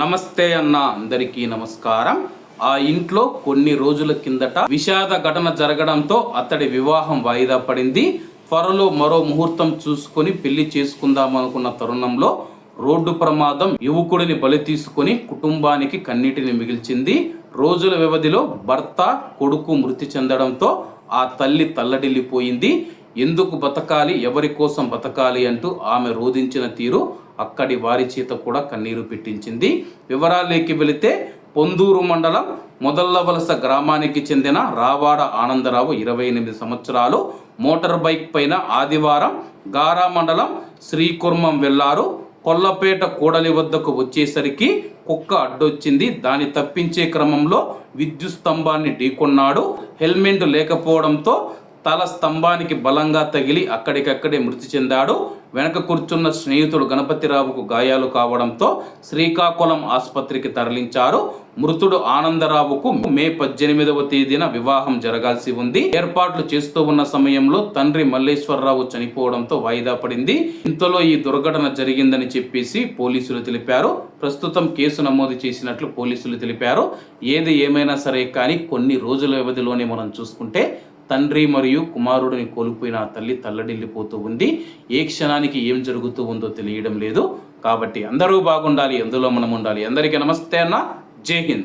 నమస్తే అన్న అందరికీ నమస్కారం. ఆ ఇంట్లో కొన్ని రోజుల కిందట విషాద ఘటన జరగడంతో అతడి వివాహం వాయిదా పడింది. త్వరలో మరో ముహూర్తం చూసుకొని పెళ్ళి చేసుకుందాం అనుకున్న తరుణంలో రోడ్డు ప్రమాదం యువకుడిని బలి తీసుకొని కుటుంబానికి కన్నీటిని మిగిల్చింది. రోజుల వ్యవధిలో భర్త కొడుకు మృతి చెందడంతో ఆ తల్లి తల్లడిల్లిపోయింది. ఎందుకు బతకాలి ఎవరి కోసం బతకాలి అంటూ ఆమె రోధించిన తీరు అక్కడి వారి చేత కూడా కన్నీరు పెట్టించింది. వివరాలేకి వెళితే పొందూరు మండలం మొదల్లవలస గ్రామానికి చెందిన రావాడ ఆనందరావు ఇరవై ఎనిమిది సంవత్సరాలు మోటార్ బైక్ పైన ఆదివారం గారా మండలం శ్రీకుర్మం వెళ్ళారు. కొల్లపేట కూడలి వద్దకు వచ్చేసరికి కుక్క అడ్డొచ్చింది. దాన్ని తప్పించే క్రమంలో విద్యుత్ స్తంభాన్ని ఢీకొన్నాడు. హెల్మెట్ లేకపోవడంతో తల స్తంభానికి బలంగా తగిలి అక్కడికక్కడే మృతి చెందాడు. వెనక కూర్చున్న స్నేహితుడు గణపతిరావుకు గాయాలు కావడంతో శ్రీకాకుళం ఆసుపత్రికి తరలించారు. మృతుడు ఆనందరావుకు మే పద్దెనిమిదవ తేదీన వివాహం జరగాల్సి ఉంది. ఏర్పాట్లు చేస్తూ ఉన్న సమయంలో తండ్రి మల్లేశ్వరరావు చనిపోవడంతో వాయిదా పడింది. ఇంతలో ఈ దుర్ఘటన జరిగిందని చెప్పేసి పోలీసులు తెలిపారు. ప్రస్తుతం కేసు నమోదు చేసినట్లు పోలీసులు తెలిపారు. ఏది ఏమైనా సరే కానీ కొన్ని రోజుల వ్యవధిలోనే మనం చూసుకుంటే తండ్రి మరియు కుమారుడిని కోల్పోయిన ఆ తల్లి తల్లడిల్లిపోతూ ఉంది. ఏ క్షణానికి ఏం జరుగుతూ ఉందో తెలియడం లేదు. కాబట్టి అందరూ బాగుండాలి ఎందులో మనం ఉండాలి. అందరికీ నమస్తే అన్న. జై హింద్.